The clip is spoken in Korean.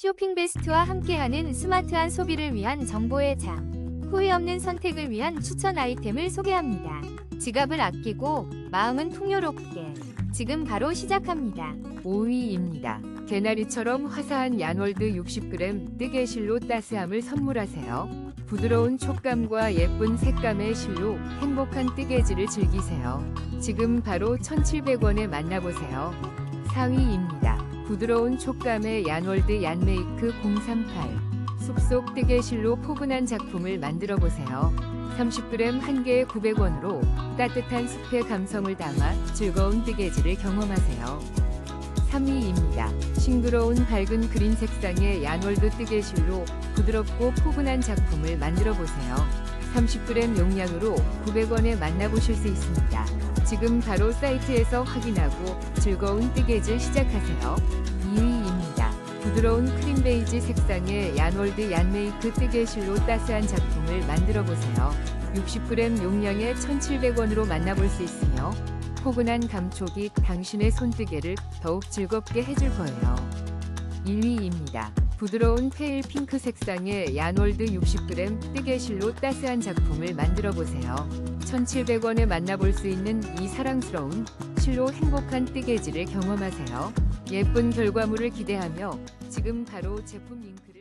쇼핑 베스트와 함께하는 스마트한 소비를 위한 정보의 장. 후회 없는 선택을 위한 추천 아이템을 소개합니다. 지갑을 아끼고 마음은 풍요롭게. 지금 바로 시작합니다. 5위입니다. 개나리처럼 화사한 얀월드 60g 뜨개실로 따스함을 선물하세요. 부드러운 촉감과 예쁜 색감의 실로 행복한 뜨개질을 즐기세요. 지금 바로 1,700원에 만나보세요. 4위입니다. 부드러운 촉감의 얀월드 얀메이크 038 숲속 뜨개실로 포근한 작품을 만들어 보세요. 30g 한 개에 900원으로 따뜻한 숲의 감성을 담아 즐거운 뜨개질을 경험하세요. 3위입니다. 싱그러운 밝은 그린 색상의 얀월드 뜨개실로 부드럽고 포근한 작품을 만들어 보세요. 30g 용량으로 900원에 만나보실 수 있습니다. 지금 바로 사이트에서 확인하고 즐거운 뜨개질 시작하세요. 2위입니다. 부드러운 크림 베이지 색상의 얀월드 얀메이크 뜨개실로 따스한 작품을 만들어 보세요. 60g 용량에 1,700원으로 만나볼 수 있으며 포근한 감촉이 당신의 손뜨개를 더욱 즐겁게 해줄 거예요. 1위입니다. 부드러운 페일 핑크 색상의 얀월드 60g 뜨개실로 따스한 작품을 만들어 보세요. 1,700원에 만나볼 수 있는 이 사랑스러운 실로 행복한 뜨개질을 경험하세요. 예쁜 결과물을 기대하며 지금 바로 제품 링크를